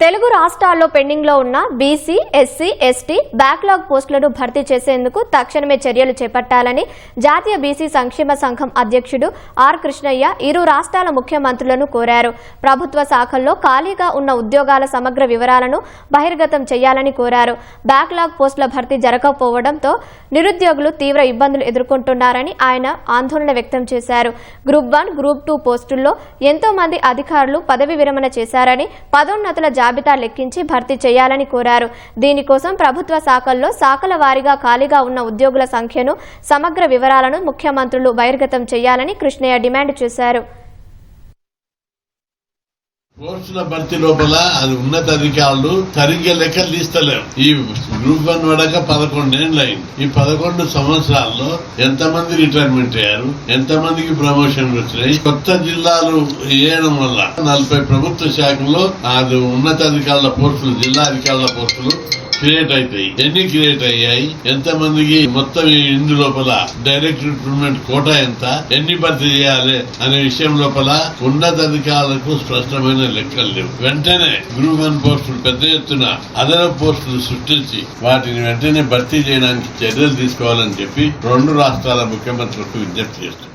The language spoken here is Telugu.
తెలుగు రాష్ట్రాల్లో పెండింగ్లో ఉన్న బీసీ ఎస్సీ ఎస్టీ బ్యాక్లాగ్ పోస్టులను భర్తీ చేసేందుకు తక్షణమే చర్యలు చేపట్టాలని జాతీయ బీసీ సంక్షేమ సంఘం అధ్యక్షుడు ఆర్ కృష్ణయ్య ఇరు రాష్ట్రాల ముఖ్యమంత్రులను కోరారు. ప్రభుత్వ శాఖల్లో ఖాళీగా ఉన్న ఉద్యోగాల సమగ్ర వివరాలను బహిర్గతం చేయాలని కోరారు. బ్యాక్లాగ్ పోస్టుల భర్తీ జరగకపోవడంతో నిరుద్యోగులు తీవ్ర ఇబ్బందులు ఎదుర్కొంటున్నారని ఆయన ఆందోళన వ్యక్తం చేశారు. గ్రూప్ వన్ గ్రూప్ టూ పోస్టుల్లో ఎంతో మంది అధికారులు పదవి విరమణ చేశారని పదోన్నతుల జాబితా లెక్కించి భర్తీ చేయాలని కోరారు. దీనికోసం ప్రభుత్వ శాఖల్లో శాఖల వారీగా ఖాళీగా ఉన్న ఉద్యోగుల సంఖ్యను సమగ్ర వివరాలను ముఖ్యమంత్రులు బహిర్గతం చేయాలని కృష్ణయ్య డిమాండ్ చేశారు. పోస్టుల భర్తీ లోపల అది ఉన్నత అధికారులు సరిగ్గా లెక్కలు తీస్తలేరు. ఈ గ్రూప్ వన్ వడక పదకొండేళ్ళు అయింది ఈ పదకొండు సంవత్సరాల్లో ఎంతమంది రిటైర్మెంట్ అయ్యారు? ఎంతమందికి ప్రమోషన్ వచ్చినాయి? కొత్త జిల్లాలు వేయడం వల్ల నలభై ప్రభుత్వ శాఖలో అది ఉన్నత అధికారుల పోస్టులు జిల్లా అధికారుల పోస్టులు క్రియేట్ అవుతాయి ఎన్ని క్రియేట్ అయ్యాయి ఎంత మందికి మొత్తం ఈ ఇందు లోపల డైరెక్ట్ రిక్రూట్మెంట్ కోటా ఎంత ఎన్ని భర్తీ చేయాలి అనే విషయం లోపల ఉన్నతాధికారులకు స్పష్టమైన లెక్కలు లేవు. వెంటనే గ్రూప్ వన్ పోస్టులు పెద్ద ఎత్తున అదనపు పోస్టులు సృష్టించి వాటిని వెంటనే భర్తీ చేయడానికి చర్యలు తీసుకోవాలని చెప్పి రెండు రాష్ట్రాల ముఖ్యమంత్రులకు విజ్ఞప్తి చేస్తున్నారు.